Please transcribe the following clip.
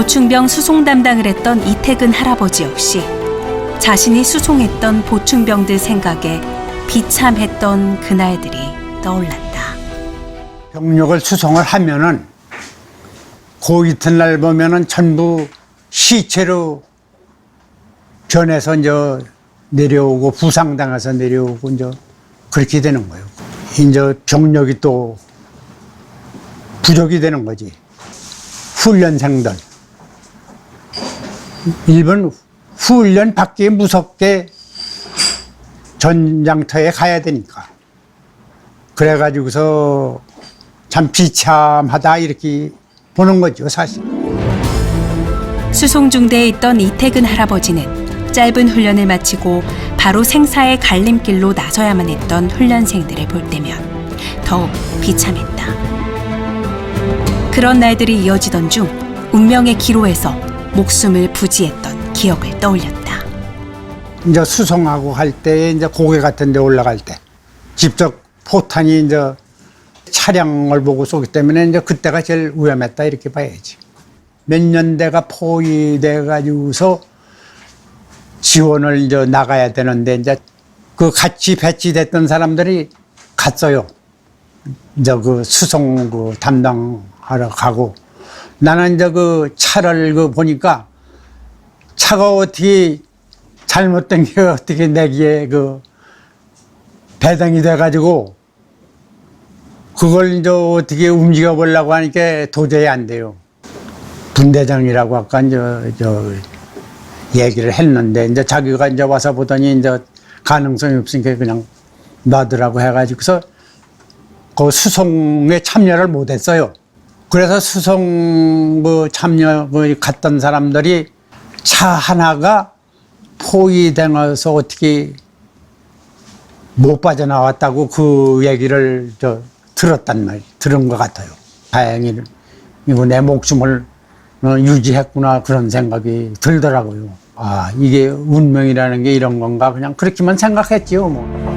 보충병 수송 담당을 했던 이태근 할아버지 역시 자신이 수송했던 보충병들 생각에 비참했던 그날들이 떠올랐다. 병력을 수송을 하면은 그 이튿날 보면은 전부 시체로 변해서 이제 내려오고 부상당해서 내려오고 이제 그렇게 되는 거예요. 이제 병력이 또 부족이 되는 거지. 훈련생들. 일본 훈련 받기 무섭게 전장터에 가야 되니까. 그래가지고서 참 비참하다 이렇게 보는 거죠 사실. 수송 중대에 있던 이태근 할아버지는 짧은 훈련을 마치고 바로 생사의 갈림길로 나서야만 했던 훈련생들을 볼 때면 더욱 비참했다. 그런 날들이 이어지던 중 운명의 기로에서 목숨을 부지했던 기억을 떠올렸다. 이제 수송하고 갈때 이제 고개 같은 데 올라갈 때 직접 포탄이 이제 차량을 보고 쏘기 때문에 이제 그때가 제일 위험했다 이렇게 봐야지. 몇 년대가 포위돼 가지고서 지원을 이제 나가야 되는데 이제 그 같이 배치됐던 사람들이 갔어요. 이제 그 수송 그 담당하러 가고 나는 이제 그 차를 그 보니까 차가 어떻게 잘못된 게 어떻게 내기에 그 배당이 돼가지고 그걸 이제 어떻게 움직여 보려고 하니까 도저히 안 돼요. 분대장이라고 아까 이제 저 얘기를 했는데 이제 자기가 이제 와서 보더니 이제 가능성이 없으니까 그냥 놔두라고 해가지고서 그 수송에 참여를 못했어요. 그래서 수송 그 참여 그 갔던 사람들이 차 하나가 포위되어서 어떻게 못 빠져나왔다고 그 얘기를 저 들었단 말, 들은 것 같아요. 다행히 이거 내 목숨을 어, 유지했구나 그런 생각이 들더라고요. 아 이게 운명이라는 게 이런 건가 그냥 그렇게만 생각했지요 뭐.